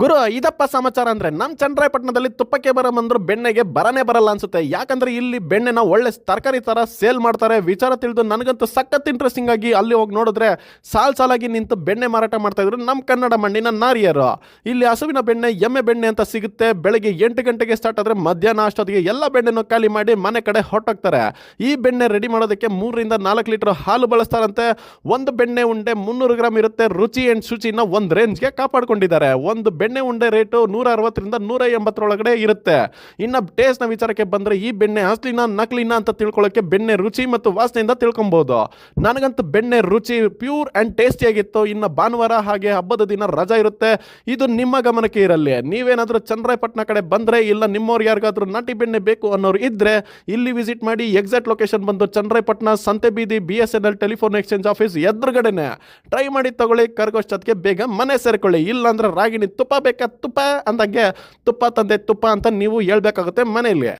ಗುರು, ಇದಪ್ಪ ಸಮಾಚಾರ ಅಂದ್ರೆ ನಮ್ ಚಂದ್ರಾಯಪಟ್ಟಣದಲ್ಲಿ ತುಪ್ಪಕ್ಕೆ ಬರ ಬಂದ್ರು ಬೆಣ್ಣೆಗೆ ಬರನೇ ಬರಲ್ಲ ಅನ್ಸುತ್ತೆ. ಯಾಕಂದ್ರೆ ಇಲ್ಲಿ ಬೆಣ್ಣೆನ ಒಳ್ಳೆ ತರಕಾರಿ ತರ ಸೇಲ್ ಮಾಡ್ತಾರೆ. ವಿಚಾರ ತಿಳಿದು ನನಗಂತೂ ಸಖತ್ ಇಂಟ್ರೆಸ್ಟಿಂಗ್ ಆಗಿ ಅಲ್ಲಿ ಹೋಗಿ ನೋಡಿದ್ರೆ ಸಾಲ್ ಸಾಲಾಗಿ ನಿಂತು ಬೆಣ್ಣೆ ಮಾರಾಟ ಮಾಡ್ತಾ ಇದ್ರು ನಮ್ಮ ಕನ್ನಡ ಮಣ್ಣಿನ ನಾರಿಯರು. ಇಲ್ಲಿ ಹಸುವಿನ ಬೆಣ್ಣೆ, ಎಮ್ಮೆ ಬೆಣ್ಣೆ ಅಂತ ಸಿಗುತ್ತೆ. ಬೆಳಗ್ಗೆ ಎಂಟು ಗಂಟೆಗೆ ಸ್ಟಾರ್ಟ್ ಆದ್ರೆ ಮಧ್ಯಾಹ್ನ ಅಷ್ಟೊತ್ತಿಗೆ ಎಲ್ಲ ಬೆಣ್ಣೆನೂ ಖಾಲಿ ಮಾಡಿ ಮನೆ ಕಡೆ ಹೊಟ್ಟೋಗ್ತಾರೆ ಈ ಬೆಣ್ಣೆ ರೆಡಿ ಮಾಡೋದಕ್ಕೆ ಮೂರರಿಂದ ನಾಲ್ಕು ಲೀಟರ್ ಹಾಲು ಬಳಸ್ತಾರಂತೆ. ಒಂದು ಬೆಣ್ಣೆ ಉಂಡೆ ಮುನ್ನೂರು ಗ್ರಾಮ್ ಇರುತ್ತೆ. ರುಚಿ ಅಂಡ್ ಶುಚಿನ ಒಂದು ರೇಂಜ್ಗೆ ಕಾಪಾಡ್ಕೊಂಡಿದ್ದಾರೆ. ಒಂದು ಬೆಣ್ಣೆ ಉಂಡೆ ರೇಟು ನೂರ ಅರವತ್ತರಿಂದ ನೂರ ಎಂಬತ್ತರೊಳಗಡೆ ಇರುತ್ತೆ. ಇನ್ನು ಟೇಸ್ಟ್ನ ವಿಚಾರಕ್ಕೆ ಬಂದರೆ ಈ ಬೆಣ್ಣೆ ಅಸ್ಲಿನ ನಕಲಿನ ಅಂತ ತಿಳ್ಕೊಳ್ಳೋಕೆ ಬೆಣ್ಣೆ ರುಚಿ ಮತ್ತು ವಾಸನೆಯಿಂದ ತಿಳ್ಕೊಬೋದು. ನನಗಂತೂ ಬೆಣ್ಣೆ ರುಚಿ ಪ್ಯೂರ್ ಆ್ಯಂಡ್ ಟೇಸ್ಟಿಯಾಗಿತ್ತು. ಇನ್ನು ಭಾನುವಾರ ಹಾಗೆ ಹಬ್ಬದ ದಿನ ರಜಾ ಇರುತ್ತೆ. ಇದು ನಿಮ್ಮ ಗಮನಕ್ಕೆ ಇರಲಿ. ನೀವೇನಾದರೂ ಚಂದ್ರಾಯಪಟ್ಟಣ ಕಡೆ ಬಂದರೆ ಇಲ್ಲ ನಿಮ್ಮವ್ರು ಯಾರಿಗಾದರೂ ನಾಟಿ ಬೆಣ್ಣೆ ಬೇಕು ಅನ್ನೋರು ಇದ್ದರೆ ಇಲ್ಲಿ ವಿಸಿಟ್ ಮಾಡಿ ಎಕ್ಸಾಕ್ಟ್ ಲೊಕೇಶನ್ ಬಂದು ಚಂದ್ರಾಯಪಟ್ಟಣ ಸಂತೆ ಬೀದಿ B S N L, telephone exchange office ಎದುರುಗಡೆನೆ. Try ಮಾಡಿ ತಗೊಳ್ಳಿ. ಕರ್ಗೋಷ್ಟೊತ್ತಿಗೆ ಬೇಗ ಮನೆ ಸೇರ್ಕೊಳ್ಳಿ. ಇಲ್ಲಾಂದ್ರೆ ರಾಗಿಣಿ ತುಪ್ಪ ಬೇಕಾ ತುಪ್ಪ? ಅಂದಾಗೆ ತುಪ್ಪ ತಂದೆ ತುಪ್ಪ ಅಂತ ನೀವು ಹೇಳ್ಬೇಕಾಗುತ್ತೆ ಮನೆಯಲ್ಲಿ.